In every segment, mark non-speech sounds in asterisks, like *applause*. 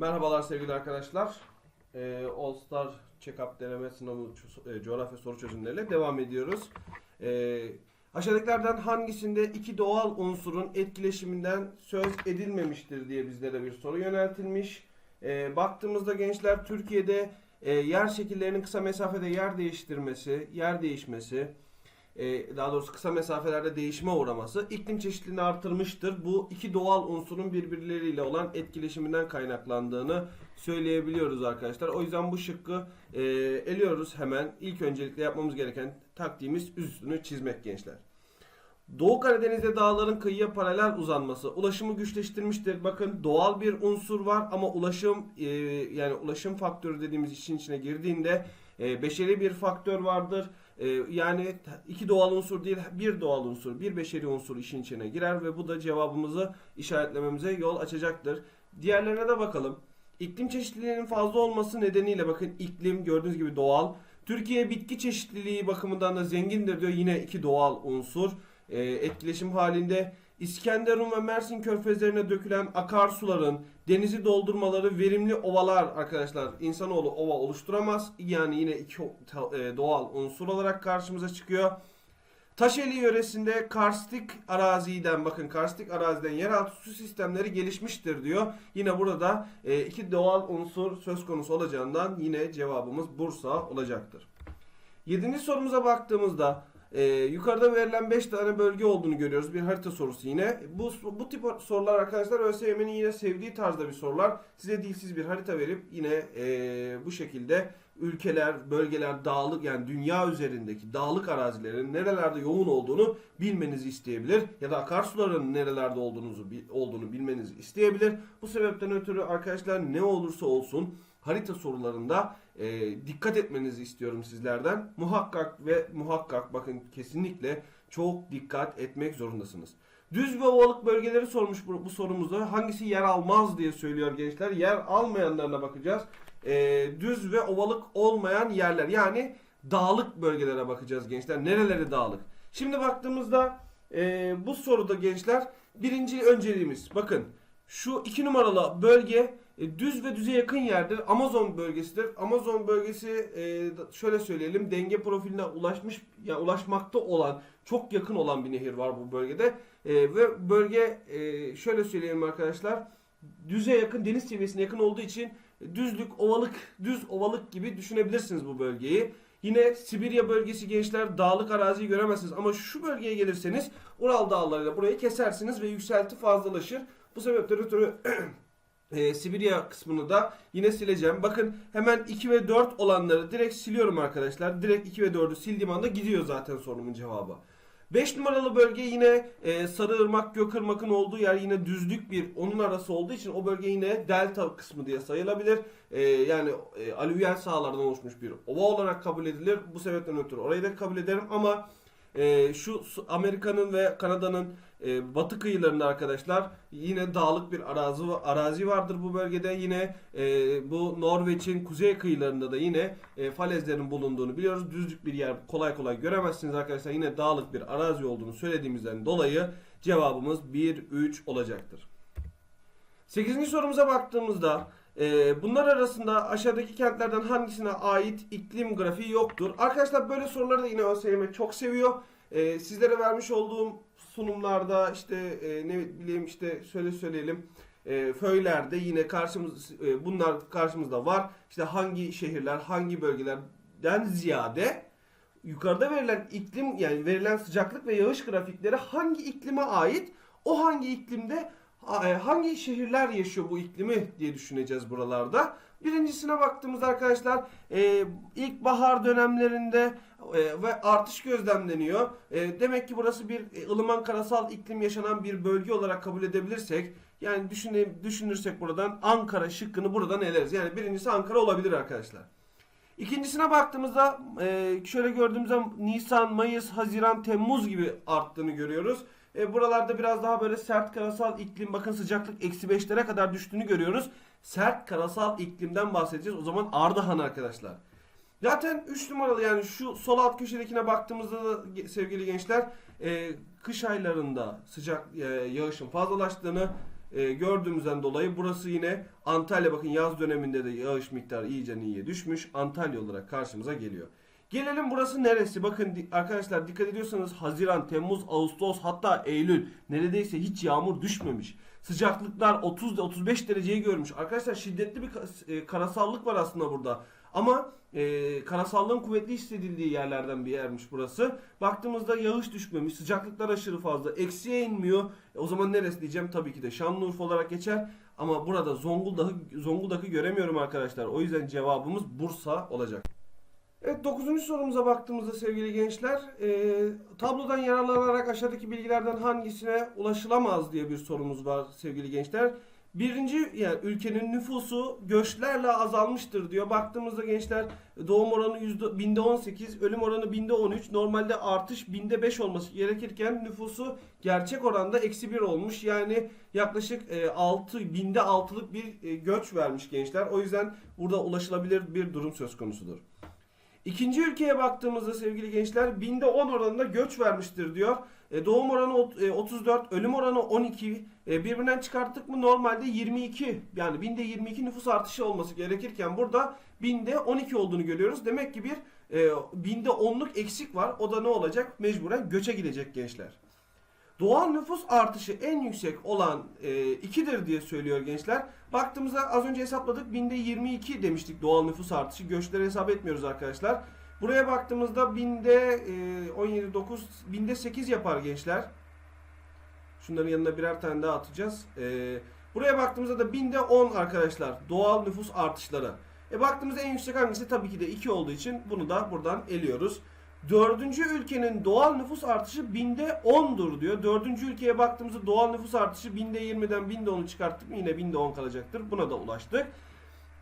Merhabalar sevgili arkadaşlar. Ee, All Star Check-up deneme sınavı e, coğrafya soru çözümleriyle devam ediyoruz. Ee, aşağıdakilerden hangisinde iki doğal unsurun etkileşiminden söz edilmemiştir diye bizlere bir soru yöneltilmiş. Ee, baktığımızda gençler Türkiye'de e, yer şekillerinin kısa mesafede yer değiştirmesi, yer değişmesi, e, daha doğrusu kısa mesafelerde değişime uğraması iklim çeşitliliğini artırmıştır. Bu iki doğal unsurun birbirleriyle olan etkileşiminden kaynaklandığını söyleyebiliyoruz arkadaşlar. O yüzden bu şıkkı e, eliyoruz hemen. İlk öncelikle yapmamız gereken taktiğimiz üstünü çizmek gençler. Doğu Karadeniz'de dağların kıyıya paralel uzanması ulaşımı güçleştirmiştir. Bakın doğal bir unsur var ama ulaşım e, yani ulaşım faktörü dediğimiz işin içine girdiğinde e, beşeri bir faktör vardır. E, yani iki doğal unsur değil bir doğal unsur, bir beşeri unsur işin içine girer ve bu da cevabımızı işaretlememize yol açacaktır. Diğerlerine de bakalım. İklim çeşitliliğinin fazla olması nedeniyle bakın iklim gördüğünüz gibi doğal. Türkiye bitki çeşitliliği bakımından da zengindir diyor yine iki doğal unsur e, etkileşim halinde. İskenderun ve Mersin körfezlerine dökülen akarsuların denizi doldurmaları verimli ovalar arkadaşlar. İnsanoğlu ova oluşturamaz. Yani yine iki e, doğal unsur olarak karşımıza çıkıyor. Taşeli yöresinde karstik araziden bakın karstik araziden yeraltı su sistemleri gelişmiştir diyor. Yine burada e, iki doğal unsur söz konusu olacağından yine cevabımız Bursa olacaktır. Yedinci sorumuza baktığımızda e, yukarıda verilen 5 tane bölge olduğunu görüyoruz. Bir harita sorusu yine. Bu, bu tip sorular arkadaşlar ÖSYM'nin yine sevdiği tarzda bir sorular. Size dilsiz bir harita verip yine e, bu şekilde ülkeler, bölgeler, dağlık yani dünya üzerindeki dağlık arazilerin nerelerde yoğun olduğunu bilmenizi isteyebilir ya da akarsuların nerelerde olduğunuzu olduğunu bilmenizi isteyebilir. Bu sebepten ötürü arkadaşlar ne olursa olsun harita sorularında e, dikkat etmenizi istiyorum sizlerden. Muhakkak ve muhakkak bakın kesinlikle çok dikkat etmek zorundasınız. Düz ve ovalık bölgeleri sormuş bu, bu sorumuzda. Hangisi yer almaz diye söylüyor gençler. Yer almayanlarına bakacağız. E, düz ve ovalık olmayan yerler. Yani dağlık bölgelere bakacağız gençler. Nereleri dağlık? Şimdi baktığımızda e, bu soruda gençler birinci önceliğimiz. Bakın şu iki numaralı bölge düz ve düze yakın yerdir. Amazon bölgesidir. Amazon bölgesi e, şöyle söyleyelim denge profiline ulaşmış ya yani ulaşmakta olan çok yakın olan bir nehir var bu bölgede. E, ve bölge e, şöyle söyleyelim arkadaşlar düze yakın deniz seviyesine yakın olduğu için düzlük ovalık düz ovalık gibi düşünebilirsiniz bu bölgeyi. Yine Sibirya bölgesi gençler dağlık araziyi göremezsiniz ama şu bölgeye gelirseniz Ural dağlarıyla burayı kesersiniz ve yükselti fazlalaşır. Bu sebepten ötürü *clears throat* e, Sibirya kısmını da yine sileceğim. Bakın hemen 2 ve 4 olanları direkt siliyorum arkadaşlar. Direkt 2 ve 4'ü sildiğim anda gidiyor zaten sorumun cevabı. 5 numaralı bölge yine e, Sarıırmak Gökırmak'ın olduğu yer yine düzlük bir onun arası olduğu için o bölge yine delta kısmı diye sayılabilir. E, yani e, alüvyal sahalardan oluşmuş bir ova olarak kabul edilir. Bu sebepten ötürü orayı da kabul ederim ama e, şu Amerika'nın ve Kanada'nın e, batı kıyılarında arkadaşlar yine dağlık bir arazi arazi vardır bu bölgede. Yine e, bu Norveç'in kuzey kıyılarında da yine e, falezlerin bulunduğunu biliyoruz. Düzlük bir yer kolay kolay göremezsiniz arkadaşlar. Yine dağlık bir arazi olduğunu söylediğimizden dolayı cevabımız 1-3 olacaktır. 8. sorumuza baktığımızda e, bunlar arasında aşağıdaki kentlerden hangisine ait iklim grafiği yoktur? Arkadaşlar böyle soruları da yine ÖSYM çok seviyor. E, sizlere vermiş olduğum sunumlarda işte e, ne bileyim işte söyle söyleyelim e, föylerde yine karşımız e, bunlar karşımızda var. İşte hangi şehirler, hangi bölgelerden ziyade yukarıda verilen iklim yani verilen sıcaklık ve yağış grafikleri hangi iklime ait? O hangi iklimde e, hangi şehirler yaşıyor bu iklimi diye düşüneceğiz buralarda. Birincisine baktığımızda arkadaşlar e, ilkbahar dönemlerinde e, ve artış gözlemleniyor. E, demek ki burası bir e, ılıman karasal iklim yaşanan bir bölge olarak kabul edebilirsek yani düşüne, düşünürsek buradan Ankara şıkkını buradan eleriz. Yani birincisi Ankara olabilir arkadaşlar. İkincisine baktığımızda e, şöyle gördüğümüzde Nisan, Mayıs, Haziran, Temmuz gibi arttığını görüyoruz. E, buralarda biraz daha böyle sert karasal iklim bakın sıcaklık eksi 5'lere kadar düştüğünü görüyoruz. Sert karasal iklimden bahsedeceğiz. O zaman Ardahan arkadaşlar. Zaten 3 numaralı yani şu sol alt köşedekine baktığımızda da sevgili gençler e, kış aylarında sıcak e, yağışın fazlalaştığını e, gördüğümüzden dolayı burası yine Antalya bakın yaz döneminde de yağış miktarı iyice iyiye düşmüş. Antalya olarak karşımıza geliyor. Gelelim burası neresi? Bakın di- arkadaşlar dikkat ediyorsanız Haziran, Temmuz, Ağustos hatta Eylül neredeyse hiç yağmur düşmemiş. Sıcaklıklar 30 ile 35 dereceyi görmüş. Arkadaşlar şiddetli bir e, karasallık var aslında burada. Ama e, karasallığın kuvvetli hissedildiği yerlerden bir yermiş burası. Baktığımızda yağış düşmemiş, sıcaklıklar aşırı fazla, eksiye inmiyor. E, o zaman neresi diyeceğim tabii ki de Şanlıurfa olarak geçer. Ama burada Zonguldak'ı Zonguldak'ı göremiyorum arkadaşlar. O yüzden cevabımız Bursa olacak. Evet 9. sorumuza baktığımızda sevgili gençler e, tablodan yararlanarak aşağıdaki bilgilerden hangisine ulaşılamaz diye bir sorumuz var sevgili gençler. Birinci yani ülkenin nüfusu göçlerle azalmıştır diyor. Baktığımızda gençler doğum oranı yüzde, binde 18, ölüm oranı binde 13. Normalde artış binde 5 olması gerekirken nüfusu gerçek oranda eksi 1 olmuş. Yani yaklaşık e, 6 binde 6'lık bir e, göç vermiş gençler. O yüzden burada ulaşılabilir bir durum söz konusudur. İkinci ülkeye baktığımızda sevgili gençler binde 10 oranında göç vermiştir diyor. E, doğum oranı ot- e, 34, ölüm oranı 12. E, birbirinden çıkarttık mı normalde 22. Yani binde 22 nüfus artışı olması gerekirken burada binde 12 olduğunu görüyoruz. Demek ki bir e, binde 10'luk eksik var. O da ne olacak? Mecburen göçe gidecek gençler. Doğal nüfus artışı en yüksek olan e, 2'dir diye söylüyor gençler. Baktığımızda az önce hesapladık binde 22 demiştik doğal nüfus artışı. Göçleri hesap etmiyoruz arkadaşlar. Buraya baktığımızda binde e, 17 9 binde 8 yapar gençler. Şunların yanına birer tane daha atacağız. E, buraya baktığımızda da binde 10 arkadaşlar doğal nüfus artışları. E baktığımızda en yüksek hangisi? Tabii ki de 2 olduğu için bunu da buradan eliyoruz. Dördüncü ülkenin doğal nüfus artışı binde 10'dur diyor. Dördüncü ülkeye baktığımızda doğal nüfus artışı binde 20'den binde 10'u çıkarttık mı yine binde 10 kalacaktır. Buna da ulaştık.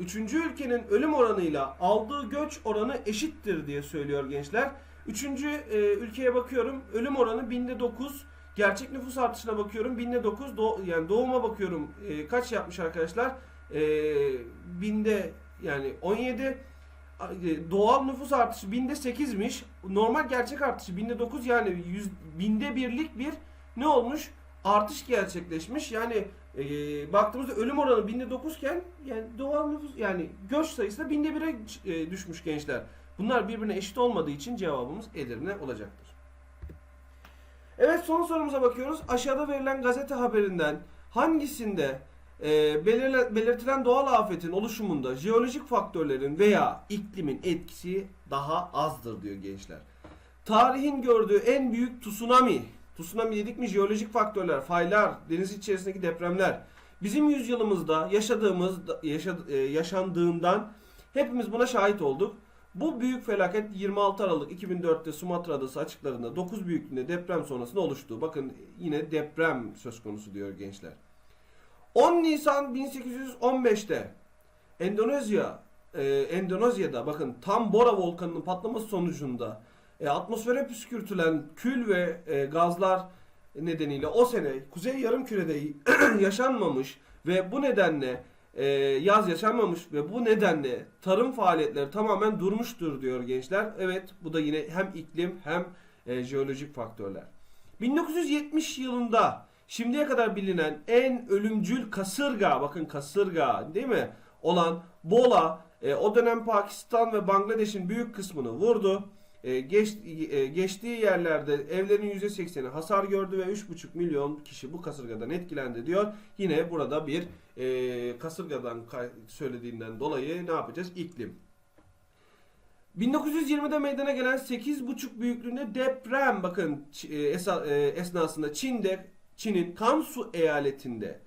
Üçüncü ülkenin ölüm oranıyla aldığı göç oranı eşittir diye söylüyor gençler. Üçüncü e, ülkeye bakıyorum. Ölüm oranı binde 9. Gerçek nüfus artışına bakıyorum. Binde 9. Do- yani doğuma bakıyorum. E, kaç yapmış arkadaşlar? E, binde yani 17. E, Doğal nüfus artışı binde 8'miş. Normal gerçek artışı binde 9 yani yüz, binde birlik bir ne olmuş? Artış gerçekleşmiş. Yani e, baktığımızda ölüm oranı binde 9 iken yani doğal nüfus yani göç sayısı da binde 1'e e, düşmüş gençler. Bunlar birbirine eşit olmadığı için cevabımız Edirne olacaktır. Evet son sorumuza bakıyoruz. Aşağıda verilen gazete haberinden hangisinde e, belirle- belirtilen doğal afetin oluşumunda jeolojik faktörlerin veya iklimin etkisi daha azdır diyor gençler. Tarihin gördüğü en büyük tsunami. Tsunami dedik mi jeolojik faktörler, faylar, deniz içerisindeki depremler. Bizim yüzyılımızda yaşadığımız yaşad- e, yaşandığından hepimiz buna şahit olduk. Bu büyük felaket 26 Aralık 2004'te Sumatra Adası açıklarında 9 büyüklüğünde deprem sonrasında oluştu. Bakın yine deprem söz konusu diyor gençler. 10 Nisan 1815'te Endonezya e, Endonezya'da bakın tam Bora volkanının patlaması sonucunda e, atmosfere püskürtülen kül ve e, gazlar nedeniyle o sene Kuzey Yarımküre'de *clears throat* yaşanmamış ve bu nedenle e, yaz yaşanmamış ve bu nedenle tarım faaliyetleri tamamen durmuştur diyor gençler. Evet bu da yine hem iklim hem e, jeolojik faktörler. 1970 yılında şimdiye kadar bilinen en ölümcül kasırga bakın kasırga değil mi olan Bola e, o dönem Pakistan ve Bangladeş'in büyük kısmını vurdu. E, geç, e, geçtiği yerlerde evlerin %80'i hasar gördü ve 3,5 milyon kişi bu kasırgadan etkilendi diyor. Yine burada bir e, kasırgadan söylediğinden dolayı ne yapacağız? İklim. 1920'de meydana gelen 8,5 büyüklüğünde deprem bakın e, e, esnasında Çin'de Çin'in Kansu eyaletinde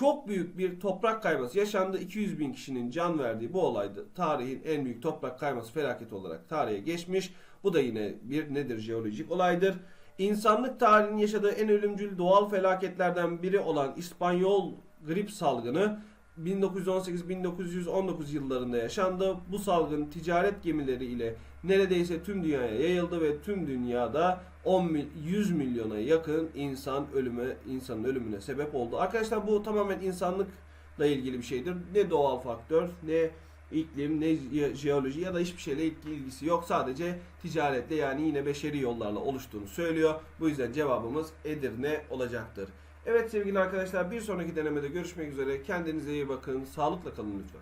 çok büyük bir toprak kayması yaşandı. 200 bin kişinin can verdiği bu olaydı. Tarihin en büyük toprak kayması felaketi olarak tarihe geçmiş. Bu da yine bir nedir jeolojik olaydır. İnsanlık tarihinin yaşadığı en ölümcül doğal felaketlerden biri olan İspanyol grip salgını 1918-1919 yıllarında yaşandı. Bu salgın ticaret gemileri ile neredeyse tüm dünyaya yayıldı ve tüm dünyada 10 mil- 100 milyona yakın insan ölüme insanın ölümüne sebep oldu. Arkadaşlar bu tamamen insanlıkla ilgili bir şeydir. Ne doğal faktör, ne iklim, ne je- jeoloji ya da hiçbir şeyle ilgi- ilgisi yok. Sadece ticaretle yani yine beşeri yollarla oluştuğunu söylüyor. Bu yüzden cevabımız Edirne olacaktır. Evet sevgili arkadaşlar bir sonraki denemede görüşmek üzere. Kendinize iyi bakın. Sağlıkla kalın lütfen.